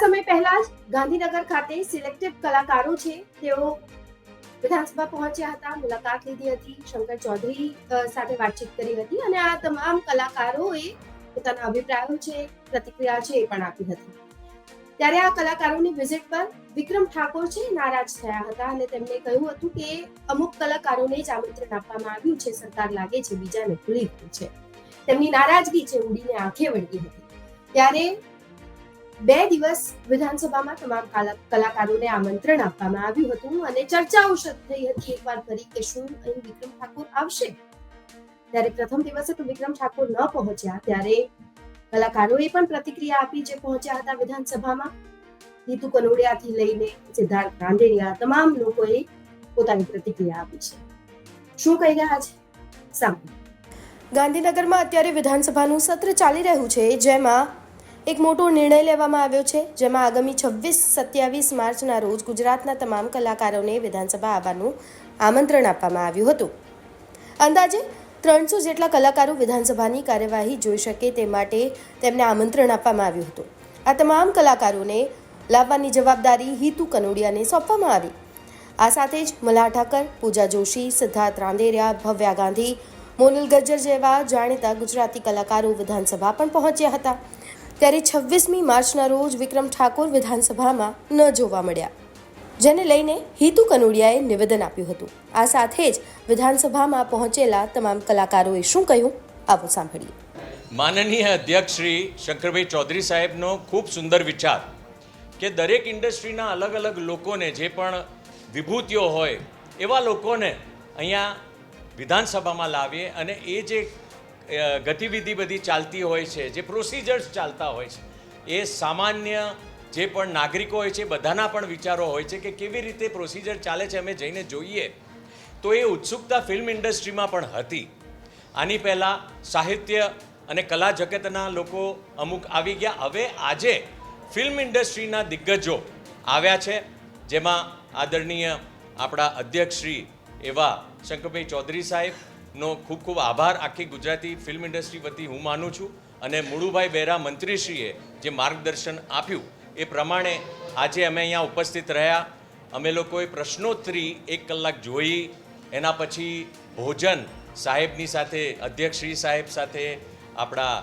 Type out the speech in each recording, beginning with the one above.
સમય પહેલા જ ગાંધીનગર ખાતે સિલેક્ટેડ કલાકારો છે, તેઓ વિધાનસભા પહોંચ્યા હતા, મુલાકાત લીધી હતી, શંકર ચૌધરી સાથે વાતચીત કરી હતી અને આ તમામ કલાકારોએ પોતાના અભિપ્રાયો છે, પ્રતિક્રિયા છે એ પણ આપી હતી. ત્યારે આ કલાકારોની વિઝિટ પર વિક્રમ ઠાકોર છે, નારાજ થયા હતા અને તેમણે કહ્યું હતું કે, અમુક કલાકારોને જ આમંત્રણ આપવામાં આવ્યું છે, સરકાર લાગે છે બીજાને ભૂલી ગયું છે. તેમની નારાજગી છે ઉડીને આંખે વળગી હતી. ત્યારે બે દિવસ વિધાનસભામાં તમામ કલા- કલાકારોને આમંત્રણ આપવામાં આવ્યું હતું અને ચર્ચાઓ થઈ હતી. એકવાર ફરી કે શું અહીં વિક્રમ ઠાકોર આવશે. ત્યારે પ્રથમ દિવસે તો વિક્રમ ઠાકોર ન પહોંચ્યા. ત્યારે કલાકારોએ પણ પ્રતિક્રિયા આપી જે પહોંચ્યા હતા વિધાનસભામાં. નીતુ કનોડિયાથી લઈને સિદ્ધાર્થ રાંદેરિયા તમામ લોકોએ પોતાની પ્રતિક્રિયા આપી છે. શું કહી રહ્યા છે? સાંભળો. ગાંધીનગરમાં અત્યારે વિધાનસભાનું સત્ર ચાલી રહ્યું છે, જેમાં એક મોટો નિર્ણય લેવામાં આવ્યો છે, જેમાં આગામી છવ્વીસ, સત્યાવીસ માર્ચના રોજ ગુજરાતના તમામ કલાકારોને વિધાનસભા આવવાનું આમંત્રણ આપવામાં આવ્યું હતું. અંદાજે ત્રણસો જેટલા કલાકારો વિધાનસભાની કાર્યવાહી જોઈ શકે તે માટે તેમને આમંત્રણ આપવામાં આવ્યું હતું. આ તમામ કલાકારોને લાવવાની જવાબદારી હિતુ કનોડિયાને સોંપવામાં આવી. આ સાથે જ મલા ઠાકર, પૂજા જોશી, સિદ્ધાર્થ રાંદેરિયા, ભવ્યા ગાંધી, મોનલ ગજ્જર જેવા જાણીતા ગુજરાતી કલાકારો વિધાનસભા પણ પહોંચ્યા હતા. ત્યારે છવ્વીસમી માર્ચના રોજ વિક્રમ ઠાકોર વિધાનસભામાં ન જોવા મળ્યા. જેને લઈને હિતુ કનોડિયાએ નિવેદન આપ્યું હતું. આ સાથે જ વિધાનસભામાં પહોંચેલા તમામ કલાકારોએ શું કહ્યું, આવો સાંભળીએ. માનનીય અધ્યક્ષ શ્રી શંકરભાઈ ચૌધરી સાહેબનો ખૂબ સુંદર વિચાર કે દરેક ઇન્ડસ્ટ્રીના અલગ અલગ લોકોને જે પણ વિભૂતિઓ હોય એવા લોકોને અહીંયા વિધાનસભામાં લાવીએ અને એ જે ગતિવિધિ બધી ચાલતી હોય છે, જે પ્રોસિજર્સ ચાલતા હોય છે, એ સામાન્ય જે પણ નાગરિકો હોય છે, બધાના પણ વિચારો હોય છે કે કેવી રીતે પ્રોસિજર ચાલે છે, અમે જઈને જોઈએ. તો એ ઉત્સુકતા ફિલ્મ ઇન્ડસ્ટ્રીમાં પણ હતી. આની પહેલાં સાહિત્ય અને કલા જગતના લોકો અમુક આવી ગયા. હવે આજે ફિલ્મ ઇન્ડસ્ટ્રીના દિગ્ગજો આવ્યા છે, જેમાં આદરણીય આપણા અધ્યક્ષ શ્રી એવા શંકરભાઈ ચૌધરી સાહેબનો ખૂબ ખૂબ આભાર. આખી ગુજરાતી ફિલ્મ ઇન્ડસ્ટ્રી વતી હું માનું છું અને મુળુભાઈ બેરા મંત્રીશ્રીએ જે માર્ગદર્શન આપ્યું એ પ્રમાણે આજે અમે અહીંયા ઉપસ્થિત રહ્યા. અમે લોકોએ પ્રશ્નોત્તરી એક કલાક જોઈ. એના પછી ભોજન સાહેબની સાથે, અધ્યક્ષશ્રી સાહેબ સાથે, આપણા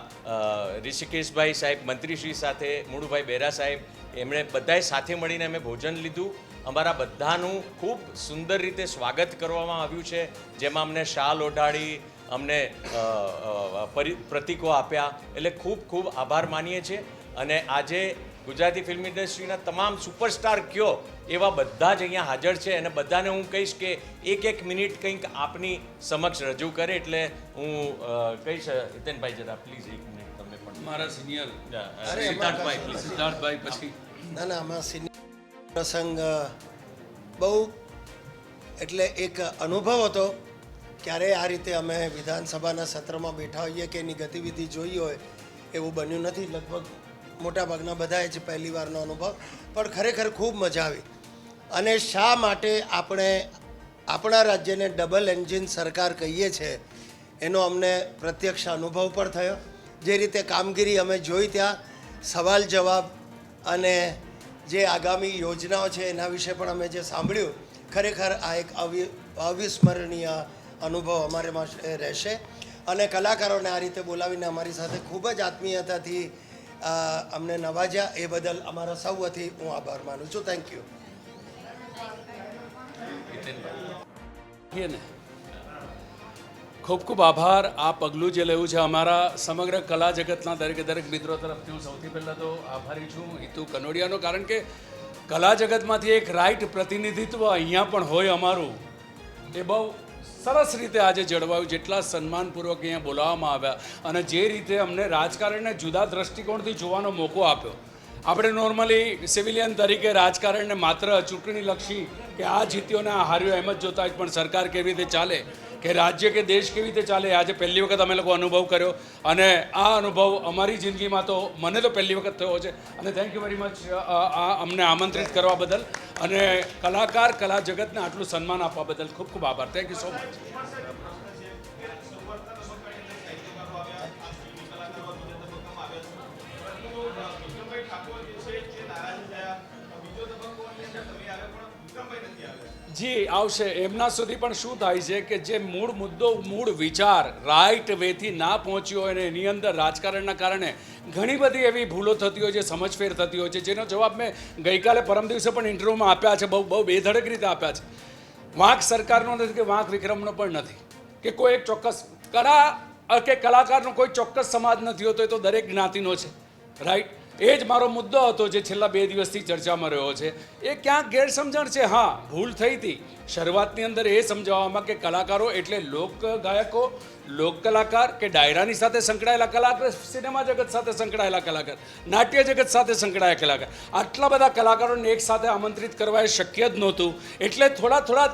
ઋષિકેશભાઈ સાહેબ, મંત્રીશ્રી સાથે, મુળુભાઈ બેરા સાહેબ, એમણે બધાએ સાથે મળીને અમે ભોજન લીધું. અમારા બધાનું ખૂબ સુંદર રીતે સ્વાગત કરવામાં આવ્યું છે. જેમાં અમને શાલ ઓઢાડી અમને પ્રતિકો આપ્યા. એટલે ખૂબ ખૂબ આભાર માનીએ છીએ. અને આજે ગુજરાતી ફિલ્મ ઇન્ડસ્ટ્રીના તમામ સુપરસ્ટાર કયો એવા બધા જ અહીંયા હાજર છે. અને બધાને હું કહીશ કે એક એક મિનિટ કંઈક આપની સમક્ષ રજૂ કરે એટલે હું કહીશ હિતેનભાઈ જરા પ્લીઝ એક મિનિટ તમે પણ. મારા સિનિયર. સિદ્ધાર્થભાઈ સિદ્ધાર્થભાઈ પછી. ના ના અમારા સિનિયર પ્રસંગ, બહુ, એટલે એક અનુભવ હતો, ક્યારે આ રીતે અમે વિધાનસભાના સત્રમાં બેઠા હોઈએ કે એની ગતિવિધિ જોઈ હોય, એવું બન્યું નથી. લગભગ મોટાભાગના બધાએ જ પહેલીવારનો અનુભવ, પણ ખરેખર ખૂબ મજા આવી. અને શા માટે આપણે આપણા રાજ્યને ડબલ એન્જિન સરકાર કહીએ છીએ એનો અમને પ્રત્યક્ષ અનુભવ પણ થયો. જે રીતે કામગીરી અમે જોઈ ત્યાં સવાલ જવાબ અને જે આગામી યોજનાઓ છે એના વિશે પણ અમે જે સાંભળ્યું, ખરેખર આ એક અવિ, અવિસ્મરણીય અનુભવ અમારે રહેશે. અને કલાકારોને આ રીતે બોલાવીને અમારી સાથે ખૂબ જ આત્મીયતાથી અમને નવાજ્યા. એ બદલ અમારા સૌ વતી હું આભાર માનું છું. થેન્ક યુ ખૂબ ખૂબ આભાર. આ પગલું જે લેવું છે અમારા સમગ્ર કલા જગતના દરેકે દરેક મિત્રો તરફથી હું સૌથી પહેલાં તો આભારી છું હિતુ કનોડિયાનો, કારણ કે કલા જગતમાંથી એક રાઈટ પ્રતિનિધિત્વ અહીંયા પણ હોય અમારું. એ બહુ સરસ રીતે આજે જળવાયું, જેટલા સન્માનપૂર્વક અહીંયા બોલાવવામાં આવ્યા અને જે રીતે અમને રાજકારણને જુદા દ્રષ્ટિકોણથી જોવાનો મોકો આપ્યો. આપણે નોર્મલી સિવિલિયન તરીકે રાજકારણને માત્ર ચૂંટણીલક્ષી કે આ જીત્યો ને આ હાર્યો એમ જ જોતા હોય, પણ સરકાર કેવી રીતે ચાલે? કે રાજ્ય કે દેશ કેવી રીતે ચાલે? આજે પહેલી વખત અમે લોકો અનુભવ કર્યો અને આ અનુભવ અમારી જિંદગીમાં તો મને તો પહેલી વખત થયો છે અને થેન્ક યુ વેરી મચ અમને આમંત્રિત કરવા બદલ અને કલાકાર કલા જગતને આટલું સન્માન આપવા બદલ ખૂબ ખૂબ આભાર. થેન્ક યુ સો મચ જી, આવશે. એમના સુધી પણ શું થાય છે કે જે મૂળ મુદ્દો, મૂળ વિચાર રાઈટ વેથી ના પહોંચ્યો હોય અને એની અંદર રાજકારણના કારણે ઘણી બધી એવી ભૂલો થતી હોય છે, સમજફેર થતી હોય છે, જેનો જવાબ મેં ગઈકાલે પરમ દિવસે પણ ઇન્ટરવ્યૂમાં આપ્યા છે, બહુ બહુ બેધડક રીતે આપ્યા છે. વાંક સરકારનો નથી કે વાંક વિક્રમનો પણ નથી. કે કોઈ એક ચોક્કસ કળા, કે કલાકારનો કોઈ ચોક્કસ સમાજ નથી હોતો, એ તો દરેક જ્ઞાતિનો છે. રાઈટ એ જ મારો મુદ્દો હતો જે છેલ્લા બે દિવસથી ચર્ચામાં રહ્યો છે. એ ક્યાંક ગેરસમજણ છે, હા, ભૂલ થઈ હતી. શરૂઆતની અંદર એ સમજાવવામાં કે કલાકારો એટલે લોક ગાયકો, લોક કલાકાર કે ડાયરાની સાથે સંકળાયેલા કલાકાર સિનેમા જગત સાથે સંકળાયેલા કલાકાર, નાટ્ય જગત સાથે સંકળાયેલા કલાકાર. આટલા બધા કલાકારોને એક સાથે આમંત્રિત કરવા એ શક્ય જ નહોતું. એટલે થોડા થોડા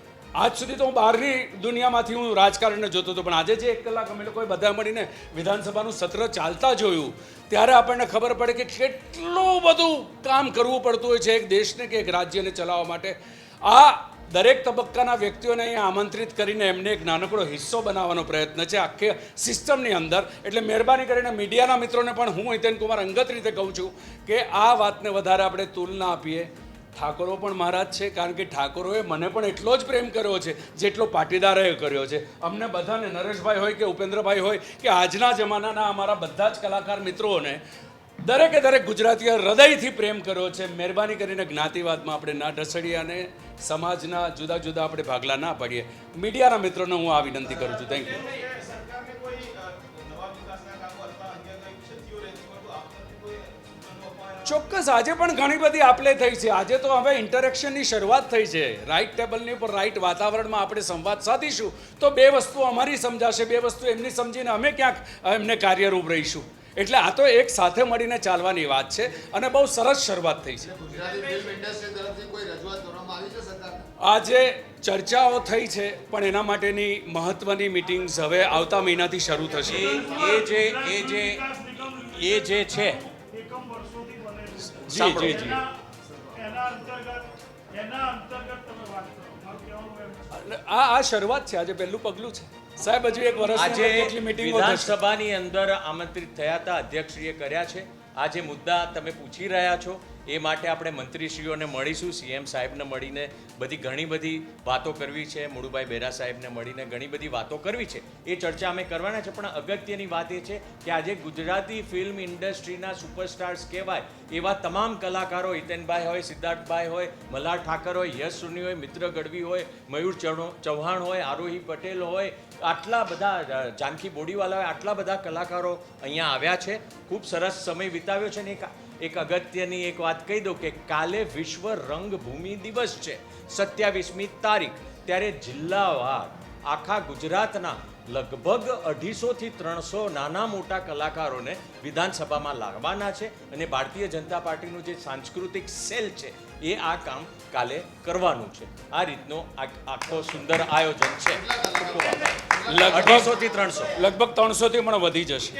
આજ સુધી તો હું બહારની દુનિયામાંથી હું રાજકારણને જોતો હતો, પણ આજે જે એક કલાક અમે લોકોએ બધા મળીને વિધાનસભાનું સત્ર ચાલતા જોયું, ત્યારે આપણને ખબર પડે કે કેટલું બધું કામ કરવું પડતું હોય છે એક દેશને કે એક રાજ્યને ચલાવવા માટે. આ દરેક તબક્કાના વ્યક્તિઓને અહીંયા આમંત્રિત કરીને એમને એક નાનકડો હિસ્સો બનાવવાનો પ્રયત્ન છે આખી સિસ્ટમની અંદર. એટલે મહેરબાની કરીને મીડિયાના મિત્રોને પણ હું હિતેન કુમાર અંગત રીતે કહું છું કે આ વાતને વધારે આપણે તુલના આપીએ. ઠાકોરો પણ મહારાજ છે, કારણ કે ઠાકોરોએ મને પણ એટલો જ પ્રેમ કર્યો છે, જેટલો પાટીદારોએ કર્યો છે. અમને બધાને નરેશભાઈ હોય કે ઉપેન્દ્રભાઈ હોય કે આજના જમાનાના અમારા બધા જ કલાકાર મિત્રોને દરેકે દરેક ગુજરાતીઓ હૃદયથી પ્રેમ કર્યો છે. મહેરબાની કરીને જ્ઞાતિવાદમાં આપણે ના ઢસડીએ અને સમાજના જુદા જુદા આપણે ભાગલા ના પાડીએ. મીડિયાના મિત્રોને હું આ વિનંતી કરું છું. થેન્ક યુ ચોક્કસ આજે પણ ઘણી બધી આપલે થઈ છે. આજે તો હવે ઇન્ટરેક્શનની શરૂઆત થઈ છે. રાઈટ ટેબલની ઉપર રાઈટ વાતાવરણમાં આપણે સંવાદ સાધીશું. તો બે વસ્તુ અમારી સમજાશે બે વસ્તુ એમની સમજીને અમે ક્યાંક એમને કાર્યરૂપ રહીશું. એટલે આ તો એક સાથે મળીને ચાલવાની વાત છે અને બહુ સરસ શરૂઆત થઈ છે. આજે ચર્ચાઓ થઈ છે પણ એના માટેની મહત્વની મિટિંગ્સ હવે આવતા મહિનાથી શરૂ થશે. એ જે એ જે એ જે છે જી જી જી. એના એના અંતર્ગત એના અંતર્ગત તમે વાત કરો. મારું કહેવાનું એમ છે. એટલે આ આ શરૂઆત છે. આજે પહેલું પગલું છે. સાહેબ હજુ એક વર્ષ આજે વિધાનસભાની અંદર આમંત્રિત થયા હતા અધ્યક્ષશ્રીએ કર્યા છે. આ જે મુદ્દા તમે પૂછી રહ્યા છો. એ માટે આપણે મંત્રીશ્રીઓને મળીશું, સીએમ સાહેબને મળીને બધી ઘણી બધી વાતો કરવી છે, મુળુભાઈ બેરા સાહેબને મળીને ઘણી બધી વાતો કરવી છે. એ ચર્ચા અમે કરવાના છે, પણ અગત્યની વાત એ છે કે આજે ગુજરાતી ફિલ્મ ઇન્ડસ્ટ્રીના સુપરસ્ટાર્સ કહેવાય એવા તમામ કલાકારો, હિતેનભાઈ હોય, સિદ્ધાર્થભાઈ હોય, મલ્હાર ઠાકર હોય, યશ સુની હોય, મિત્ર ગઢવી હોય, મયુર ચૌહાણ હોય, આરોહી પટેલ હોય, આટલા બધા જાનકી બોડીવાલા હોય, આટલા બધા કલાકારો અહીંયા આવ્યા છે. ખૂબ સરસ સમય વિતાવ્યો છે ને એક એક અગત્યની એક વાત કહી દઉં કે કાલે વિશ્વ રંગભૂમિ દિવસ છે સત્યાવીસમી તારીખ. ત્યારે જિલ્લાવાર આખા ગુજરાતના લગભગ અઢીસોથી ત્રણસો નાના મોટા કલાકારોને વિધાનસભામાં લાવવાના છે અને ભારતીય જનતા પાર્ટીનું જે સાંસ્કૃતિક સેલ છે એ આ કામ કાલે કરવાનું છે. આ રીતનો આ આખો સુંદર આયોજન છે. લગભગ ત્રણસો. લગભગ ત્રણસોથી પણ વધી જશે.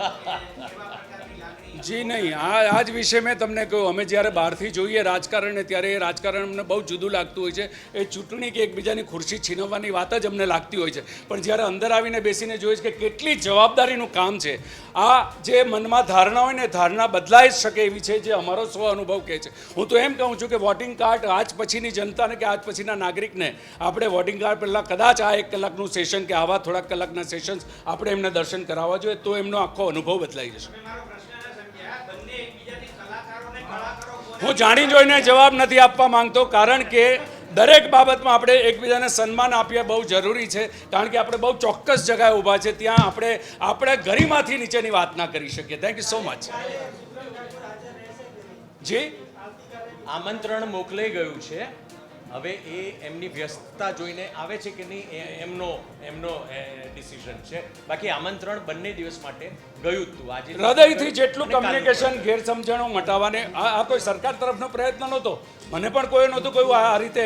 ¡Ha, ha, ha! જી નહીં. આ આ જ વિશે મેં તમને કહ્યું. અમે જ્યારે બહારથી જોઈએ રાજકારણને ત્યારે એ રાજકારણ અમને બહુ જુદું લાગતું હોય છે. એ ચૂંટણી કે એકબીજાની ખુરશી છીનવવાની વાત જ અમને લાગતી હોય છે. પણ જ્યારે અંદર આવીને બેસીને જોઈએ છે કે કેટલી જવાબદારીનું કામ છે, આ જે મનમાં ધારણા હોય ને ધારણા બદલાઈ જ શકે એવી છે જે અમારો સ્વ અનુભવ કહે છે. હું તો એમ કહું છું કે વોટિંગ કાર્ડ આજ પછીની જનતાને કે આજ પછીના નાગરિકને આપણે વોટિંગ કાર્ડ પહેલાં કદાચ આ એક કલાકનું સેશન કે આવા થોડાક કલાકના સેશન્સ આપણે એમને દર્શન કરાવવા જોઈએ તો એમનો આખો અનુભવ બદલાઈ જશે તમે મારો પ્રશ્ન ન સમજ્યા બંને એકબીજાથી કલાકારોને કલાકારો બોલે હું જાણી જોઈને જવાબ નથી આપવા માંગતો, કારણ કે દરેક બાબતમાં આપણે એકબીજાને સન્માન આપીએ બહુ જરૂરી છે, કારણ કે આપણે બહુ ચોક્કસ જગાએ ઊભા છે, ત્યાં આપણે આપણે ગરીમાંથી નીચેની વાત ના કરી શકીએ. થેન્ક યુ સો મચ જી? આમંત્રણ મોકલાઈ ગયું છે. હવે એ એમની વ્યસ્તતા જોઈને આવે છે કે નહીં એમનો એમનો ડિસિઝન છે. બાકી આમંત્રણ બંને દિવસ માટે ગયું હતું આજે હૃદયથી જેટલું કમ્યુનિકેશન ગેરસમજણો મટાવવાને આ આ કોઈ સરકાર તરફનો પ્રયત્ન નહોતો. મને પણ કોઈ નહોતું કોઈ આ રીતે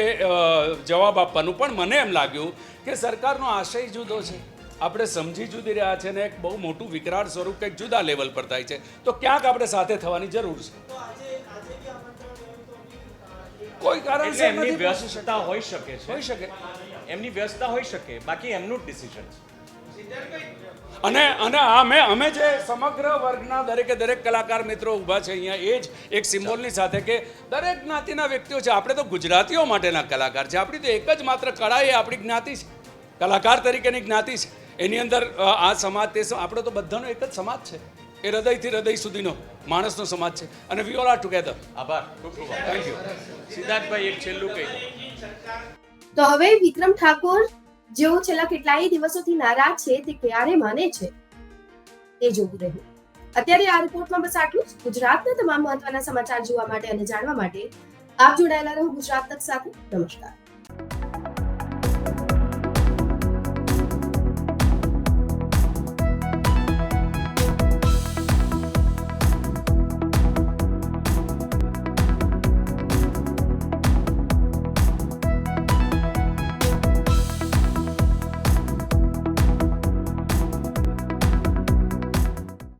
જવાબ આપવાનું. પણ મને એમ લાગ્યું કે સરકારનો આશય જુદો છે. આપણે સમજી જુદી રહ્યા છે ને એક બહુ મોટું વિકરાળ સ્વરૂપ કંઈક જુદા લેવલ પર થાય છે. તો ક્યાંક આપણે સાથે થવાની જરૂર છે. કોઈ એટલે કારણસર એમની વ્યસ્તતા હોઈ શકે છે. હોઈ શકે. એમની વ્યસ્તતા હોઈ શકે બાકી એમનું જ ડિસિઝન છે. અને અને અમે અમે જે સમગ્ર વર્ગના દરેકે દરેક કલાકાર મિત્રો ઊભા છે અહીંયા એ જ એક સિમ્બોલની સાથે કે દરેક જ્ઞાતિના વ્યક્તિઓ છે. આપણે તો ગુજરાતીઓ માટેના કલાકાર છે. આપણી તો એક જ માત્ર કળા એ આપણી જ્ઞાતિ છે. કલાકાર તરીકેની જ્ઞાતિ છે. એની અંદર આ સમાજ તે આપણો તો બધાનો એક જ સમાજ છે. એ હૃદયથી હૃદય સુધીનો માણસનો સમાજ છે. અને વી ઓલ આર ટુગેધર આભાર. ખૂબ ખૂબ થેન્ક યુ સિદ્ધાર્થભાઈ એક છેલ્લું કહી તો હવે વિક્રમ ઠાકોર જેઓ છેલ્લા કેટલાય દિવસોથી નારાજ છે તે ક્યારે માને છે? તે જોવું રહ્યું. અત્યારે આ રિપોર્ટમાં બસ આટલું જ. ગુજરાતના તમામ મહત્વના સમાચાર જોવા માટે અને જાણવા માટે આપ જોડાયેલા રહો ગુજરાત તક સાથે. નમસ્કાર.